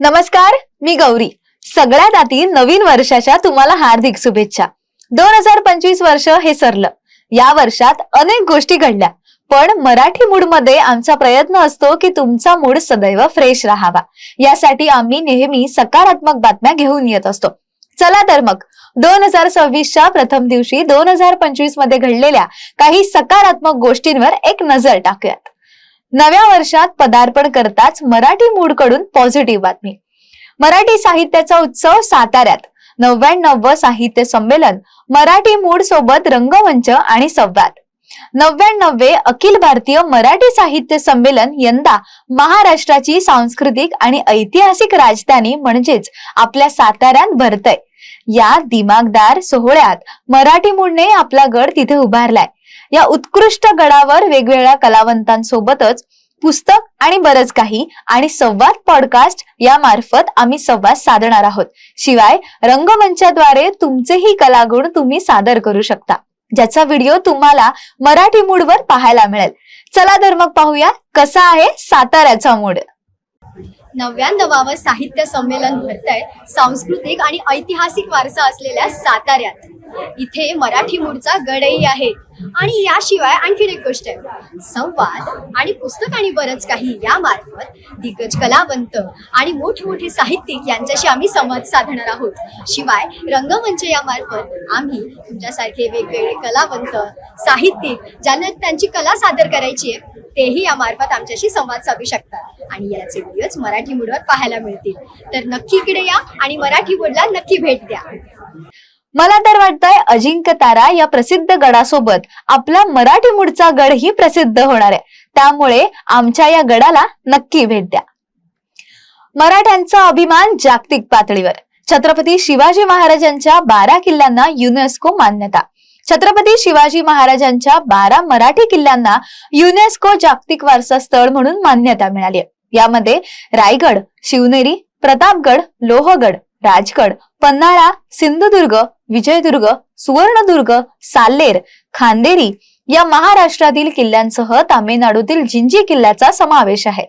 नमस्कार मी गौरी. सगळ्यात आधी नवीन वर्षाच्या तुम्हाला हार्दिक शुभेच्छा. दोन हजार पंचवीस वर्ष हे सरलं. या वर्षात अनेक गोष्टी घडल्या. पण मराठी मूडमध्ये आमचा प्रयत्न असतो की तुमचा मूड सदैव फ्रेश राहावा. यासाठी आम्ही नेहमी सकारात्मक बातम्या घेऊन येत असतो. चला तर मग दोन हजार सव्वीसच्या प्रथम दिवशी दोन हजार पंचवीसमध्ये घडलेल्या काही सकारात्मक गोष्टींवर एक नजर टाकूयात. नव्या वर्षात पदार्पण करताच मराठी मूडकडून पॉझिटिव्ह बातमी. मराठी साहित्याचा उत्सव साताऱ्यात. नव्याण्णव साहित्य संमेलन मराठी मूड सोबत रंगमंच आणि संवाद. नव्याण्णवे अखिल भारतीय मराठी साहित्य संमेलन यंदा महाराष्ट्राची सांस्कृतिक आणि ऐतिहासिक राजधानी म्हणजेच आपल्या साताऱ्यात भरतय. या दिमागदार सोहळ्यात मराठी मूडने आपला गड तिथे उभारलाय. या उत्कृष्ट गडावर वेगवेगळ्या कलावंतांसोबतच पुस्तक आणि बरंच काही आणि संवाद पॉडकास्ट या मार्फत आम्ही संवाद साधणार आहोत. शिवाय रंगमंचाद्वारे तुमचेही कलागुण तुम्ही सादर करू शकता. ज्याचा व्हिडिओ तुम्हाला मराठी मूडवर पाहायला मिळेल. चला तर मग पाहूया कसा आहे साताऱ्याचा मूड. नव्याण्णवावं साहित्य संमेलन भरतंय सांस्कृतिक आणि ऐतिहासिक वारसा असलेल्या साताऱ्यात. इथे मराठी मूळचा गडही आहे. आणि याशिवाय आणखीन एक गोष्ट आहे. संवाद आणि पुस्तक आणि बरंच काही यामार्फत दिग्गज कलावंत आणि मोठमोठे साहित्यिक यांच्याशी आम्ही संवाद साधणार आहोत. शिवाय रंगमंच यामार्फत आम्ही तुमच्यासारखे वेगवेगळे कलावंत साहित्यिक ज्यांना त्यांची कला सादर करायची आहे तेही यामार्फत आमच्याशी संवाद साधू शकतात. आणि याचे व्हिडिओज मराठी मूडवर पाहायला मिळतील. तर नक्की इकडे या आणि मराठी मूडला नक्की भेट द्या. मला तर वाटतंय अजिंक्य तारा या प्रसिद्ध गडासोबत आपला मराठी मूळचा गड ही प्रसिद्ध होणार आहे. त्यामुळे आमच्या या गडाला नक्की भेट द्या. मराठ्यांचा अभिमान जागतिक पातळीवर. छत्रपती शिवाजी महाराजांच्या बारा किल्ल्यांना युनेस्को मान्यता. छत्रपती शिवाजी महाराजांच्या बारा मराठी किल्ल्यांना युनेस्को जागतिक वारसा स्थळ म्हणून मान्यता मिळाली. आहे. यामध्ये रायगड शिवनेरी प्रतापगड लोहगड राजगड पन्हाळा सिंधुदुर्ग विजयदुर्ग सुवर्णदुर्ग साल्लेर खांदेरी या महाराष्ट्रातील किल्ल्यांसह तामिळनाडूतील जिंजी किल्ल्याचा समावेश आहे.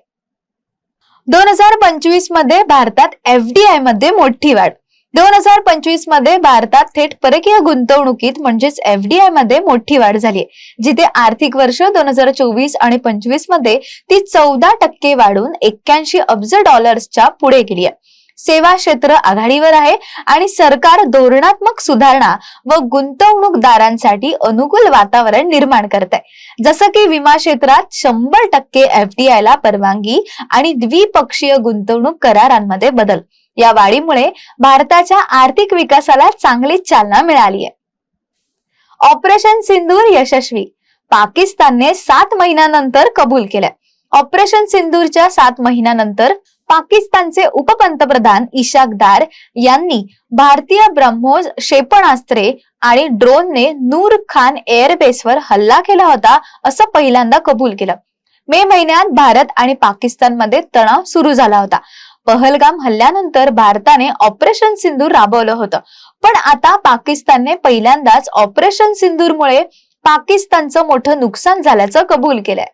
दोन हजार पंचवीसमध्ये भारतात एफडीआयमध्ये मोठी वाढ. दोन हजार पंचवीसमध्ये भारतात थेट परकीय गुंतवणुकीत म्हणजेच एफडीआयमध्ये मोठी वाढ झाली जिथे आर्थिक वर्ष दोन हजार चोवीस आणि पंचवीसमध्ये ती चौदा टक्के वाढून एक्क्याऐंशी अब्ज डॉलर्सच्या पुढे गेली आहे. सेवा क्षेत्र आघाडीवर आहे आणि सरकार धोरणात्मक सुधारणा व गुंतवणूकदारांसाठी अनुकूल वातावरण निर्माण करत आहे जसं की विमा क्षेत्रात शंभर टक्के एफडीआय ला परवानगी आणि द्विपक्षीय गुंतवणूक करारांमध्ये बदल. या वाढीमुळे भारताच्या आर्थिक विकासाला चांगली चालना मिळाली आहे ऑपरेशन सिंदूर यशस्वी. पाकिस्तानने सात महिन्यानंतर कबूल केलंय. ऑपरेशन सिंदूरच्या सात महिन्यानंतर पाकिस्तानचे उपपंतप्रधान इशाक दार यांनी भारतीय ब्रह्मोस क्षेपणास्त्रे आणि ड्रोनने नूर खान एअरबेसवर हल्ला केला होता असं पहिल्यांदा कबूल केलं. मे महिन्यात भारत आणि पाकिस्तानमध्ये तणाव सुरू झाला होता. पहलगाम हल्ल्यानंतर भारताने ऑपरेशन सिंदूर राबवलं होतं. पण आता पाकिस्तानने पहिल्यांदाच ऑपरेशन सिंदूरमुळे पाकिस्तानचं मोठं नुकसान झाल्याचं कबूल केलंय.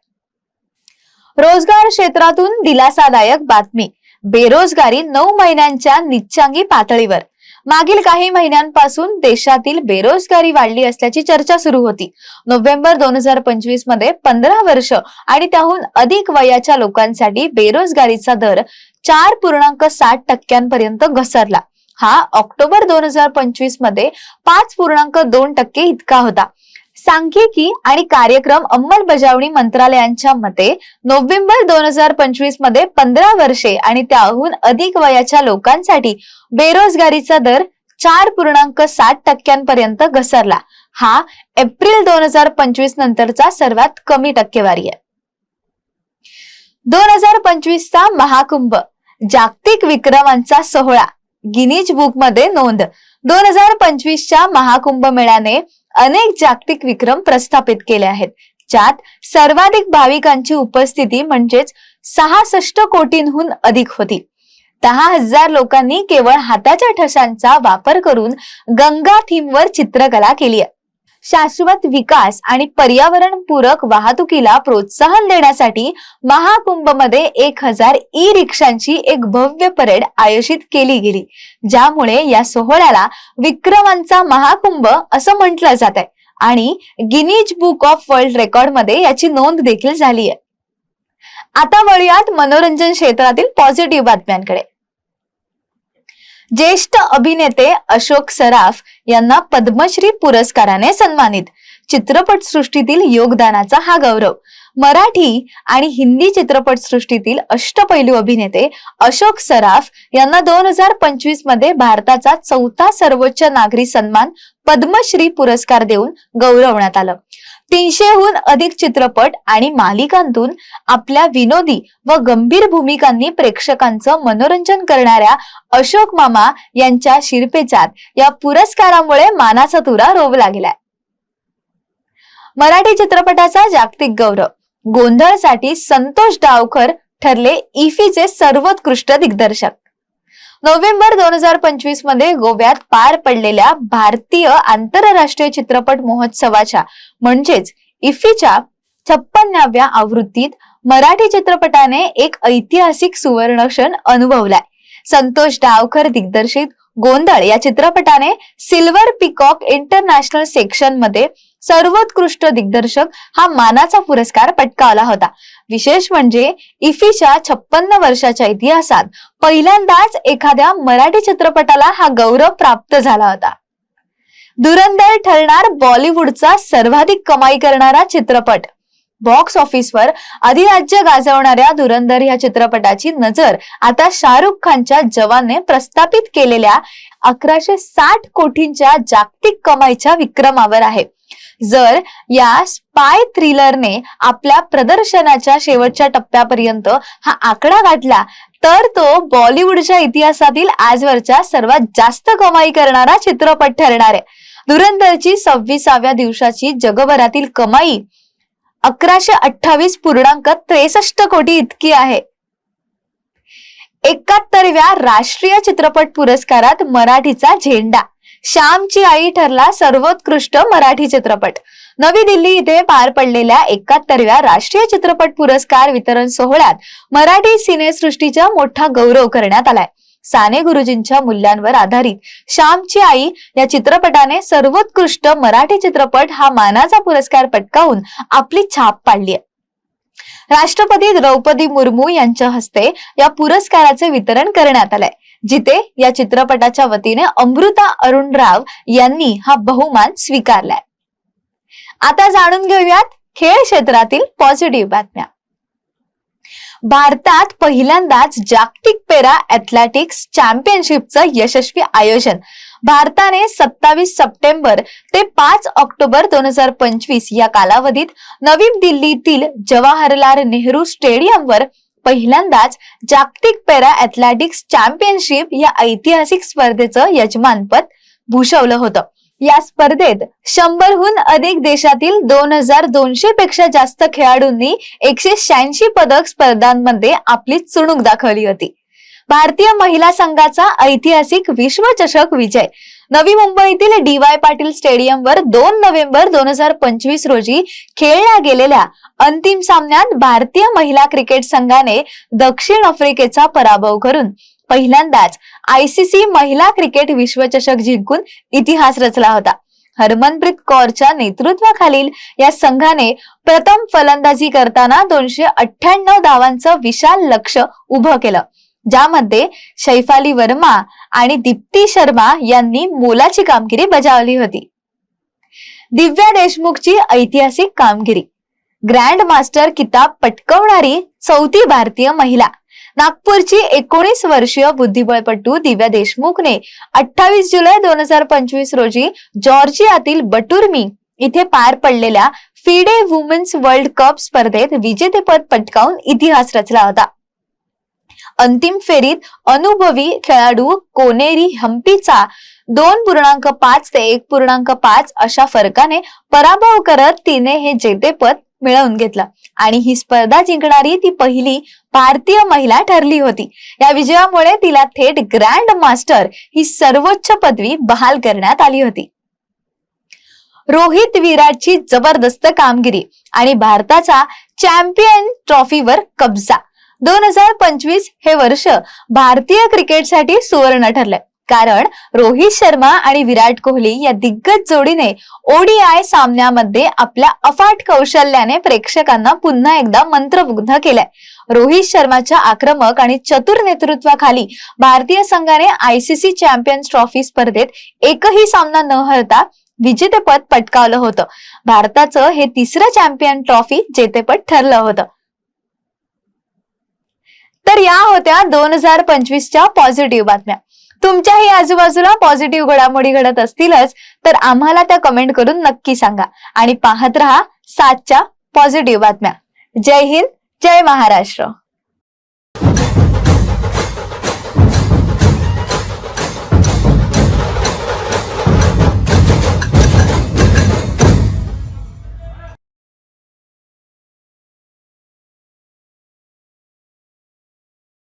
रोजगार क्षेत्रातून दिलासादायक बातमी. बेरोजगारी नऊ महिन्यांच्या निच्चांगी पातळीवर. मागील काही महिन्यांपासून देशातील बेरोजगारी वाढली असल्याची चर्चा सुरू होती. नोव्हेंबर दोन हजार पंचवीसमध्ये पंधरा वर्ष आणि त्याहून अधिक वयाच्या लोकांसाठी बेरोजगारीचा दर चार पूर्णांक साठ टक्क्यांपर्यंत घसरला. हा ऑक्टोबर दोन हजार पंचवीसमध्ये पाच पूर्णांक दोन टक्के इतका होता. सांख्यिकी आणि कार्यक्रम अंमलबजावणी मंत्रालयांच्या मते नोव्हेंबर दोन हजार पंचवीसमध्ये पंधरा वर्षे आणि त्याहून अधिक वयाच्या लोकांसाठी बेरोजगारीचा दर चार पूर्णांक सात टक्क्यांपर्यंत घसरला. हा एप्रिल दोन हजार पंचवीस नंतरचा सर्वात कमी टक्केवारी आहे. दोन हजार पंचवीसचा महाकुंभ जागतिक विक्रमांचा सोहळा गिनीज बुकमध्ये नोंद. दोन हजार पंचवीसच्या महाकुंभ मेळ्याने अनेक जागतिक विक्रम प्रस्थापित केले आहेत. ज्यात सर्वाधिक भाविकांची उपस्थिती म्हणजेच सहासष्ट कोटींहून अधिक होती. दहा हजार लोकांनी केवळ हाताच्या ठशांचा वापर करून गंगा थीमवर चित्रकला केली आहे. शाश्वत विकास आणि पर्यावरणपूरक वाहतुकीला प्रोत्साहन देण्यासाठी महाकुंभमध्ये एक हजार ई रिक्षांची एक भव्य परेड आयोजित केली गेली ज्यामुळे या सोहळ्याला विक्रमांचा महाकुंभ असं म्हटलं जात आहे आणि गिनीज बुक ऑफ वर्ल्ड रेकॉर्डमध्ये याची नोंद देखील झाली आहे आता वळूयात मनोरंजन क्षेत्रातील पॉझिटिव्ह बातम्यांकडे. ज्येष्ठ अभिनेते अशोक सराफ यांना पद्मश्री पुरस्काराने सन्मानित. चित्रपट सृष्टीतील योगदानाचा हा गौरव. मराठी आणि हिंदी चित्रपट सृष्टीतील अष्टपैलू अभिनेते अशोक सराफ यांना दोन हजार पंचवीसमध्ये भारताचा चौथा सर्वोच्च नागरी सन्मान पद्मश्री पुरस्कार देऊन गौरवण्यात आलं. तीनशेहून अधिक चित्रपट आणि मालिकांतून आपल्या विनोदी व गंभीर भूमिकांनी प्रेक्षकांचं मनोरंजन करणाऱ्या अशोक मामा यांच्या शिरपेचात या पुरस्कारामुळे मानाचा तुरा रोवला गेलाय मराठी चित्रपटाचा जागतिक गौरव. गोंधळसाठी संतोष डावकर ठरले इफीचे सर्वोत्कृष्ट दिग्दर्शक. नोव्हेंबर दोन हजार पंचवीसमध्ये गोव्यात पार पडलेल्या भारतीय आंतरराष्ट्रीय चित्रपट महोत्सवाच्या म्हणजेच इफ्फीच्या छप्पन्नाव्या आवृत्तीत मराठी चित्रपटाने एक ऐतिहासिक सुवर्ण क्षण अनुभवलाय. संतोष डावकर दिग्दर्शित गोंधळ या चित्रपटाने सिल्वर पिकॉक इंटरनॅशनल सेक्शनमध्ये सर्वोत्कृष्ट दिग्दर्शक हा मानाचा पुरस्कार पटकावला होता. विशेष म्हणजे इफीच्या छप्पन्न वर्षाच्या इतिहासात पहिल्यांदाच एखाद्या मराठी चित्रपटाला हा गौरव प्राप्त झाला होता. धुरंधर ठरणार बॉलिवूडचा सर्वाधिक कमाई करणारा चित्रपट. बॉक्स ऑफिसवर अधिराज्य गाजवणाऱ्या धुरंधर या चित्रपटाची नजर आता शाहरुख खानच्या जवानने प्रस्थापित केलेल्या अकराशे साठ कोटींच्या जागतिक कमाईच्या विक्रमावर आहे. जर या स्पाय थ्रिलरने आपल्या प्रदर्शनाच्या शेवटच्या टप्प्यापर्यंत हा आकडा गाठला तर तो बॉलिवूडच्या इतिहासातील आजवरच्या सर्वात जास्त कमाई करणारा चित्रपट ठरणार आहे. धुरंधरची सव्वीसाव्या दिवसाची जगभरातील कमाई अकराशे अठ्ठावीस पूर्णांक त्रेसष्ट कोटी इतकी आहे. एकाहत्तरव्या राष्ट्रीय चित्रपट पुरस्कारात मराठीचा झेंडा श्यामची आई ठरला सर्वोत्कृष्ट मराठी चित्रपट. नवी दिल्ली इथे पार पडलेल्या एकाहत्तरव्या राष्ट्रीय चित्रपट पुरस्कार वितरण सोहळ्यात मराठी सिनेसृष्टीचा मोठा गौरव करण्यात आलाय. साने गुरुजींच्या मूल्यांवर आधारित श्यामची आई या चित्रपटाने सर्वोत्कृष्ट मराठी चित्रपट हा मानाचा पुरस्कार पटकावून आपली छाप पाडली आहे. राष्ट्रपती द्रौपदी मुर्मू यांच्या हस्ते या पुरस्काराचे वितरण करण्यात आलंय. जिथे या चित्रपटाच्या वतीने अमृता अरुण राव यांनी हा बहुमान स्वीकारलाय. आता जाणून घेऊयात खेळ क्षेत्रातील पॉझिटिव्ह बातम्या. भारतात पहिल्यांदाच जागतिक पेरा ऍथलेटिक्स चॅम्पियनशिपचं यशस्वी आयोजन. भारताने सत्तावीस सप्टेंबर ते पाच ऑक्टोबर दोन हजार पंचवीस या कालावधीत नवी दिल्लीतील जवाहरलाल नेहरू स्टेडियमवर पहिल्यांदाच जागतिक पेरा ऍथलेटिक्स चॅम्पियनशिप या ऐतिहासिक स्पर्धेचं यजमानपद भूषवलं होतं. या स्पर्धेत शंभरहून अधिक देशातील दोन हजार दोनशे पेक्षा जास्त खेळाडूंनी एकशे शहाऐंशी पदक स्पर्धांमध्ये आपली चुणूक दाखवली होती. भारतीय महिला संघाचा ऐतिहासिक विश्वचषक विजय. नवी मुंबईतील डी वाय पाटील स्टेडियमवर दोन नोव्हेंबर दोन हजार पंचवीस रोजी खेळल्या गेलेल्या अंतिम सामन्यात भारतीय महिला क्रिकेट संघाने दक्षिण आफ्रिकेचा पराभव करून पहिल्यांदाच आयसीसी महिला क्रिकेट विश्वचषक जिंकून इतिहास रचला होता. हरमनप्रीत कौरच्या नेतृत्वाखालील या संघाने प्रथम फलंदाजी करताना दोनशे अठ्ठ्याण्णव धावांचं विशाल लक्ष उभं केलं. ज्यामध्ये शैफाली वर्मा आणि दीप्ती शर्मा यांनी मोलाची कामगिरी बजावली होती. दिव्या देशमुखची ऐतिहासिक कामगिरी. ग्रँड मास्टर किताब पटकवणारी चौथी भारतीय महिला. नागपूरची एकोणीस वर्षीय बुद्धिबळपटू दिव्या देशमुखने अठ्ठावीस जुलै दोन हजार पंचवीस रोजी जॉर्जियातील बटुर्मी इथे पार पडलेल्या फिडे वुमेन्स वर्ल्ड कप स्पर्धेत विजेतेपद पटकावून इतिहास रचला होता. अंतिम फेरीत अनुभवी खेळाडू कोनेरी हम्पीचा दोन पूर्णांक पाच ते एक पूर्णांक पाच अशा फरकाने पराभव करत तिने हे जेतेपद मिळवून घेतलं. आणि ही स्पर्धा जिंकणारी ती पहिली भारतीय महिला ठरली होती. या विजयामुळे तिला थेट ग्रँड मास्टर ही सर्वोच्च पदवी बहाल करण्यात आली होती. रोहित विराटची जबरदस्त कामगिरी आणि भारताचा चॅम्पियन ट्रॉफीवर कब्जा. दोन हजार पंचवीस हे वर्ष भारतीय क्रिकेटसाठी सुवर्ण ठरलंय. कारण रोहित शर्मा आणि विराट कोहली या दिग्गज जोडीने ओडीआय सामन्यामध्ये आपल्या अफाट कौशल्याने प्रेक्षकांना पुन्हा एकदा मंत्रमुग्ध केलाय. रोहित शर्माच्या आक्रमक आणि चतुर नेतृत्वाखाली भारतीय संघाने आयसीसी चॅम्पियन्स ट्रॉफी स्पर्धेत एकही सामना न हरता विजेतेपद पटकावलं होतं. भारताचं हे तिसरं चॅम्पियन ट्रॉफी जेतेपद ठरलं होतं. तर या होत्या दोन हजार पंचवीसच्या पॉझिटिव्ह बातम्या. तुमच्याही आजूबाजूला पॉझिटिव्ह घडामोडी घडत असतीलच तर आम्हाला त्या कमेंट करून नक्की सांगा. आणि पाहत रहा सातच्या पॉझिटिव्ह बातम्या. जय हिंद जय महाराष्ट्र.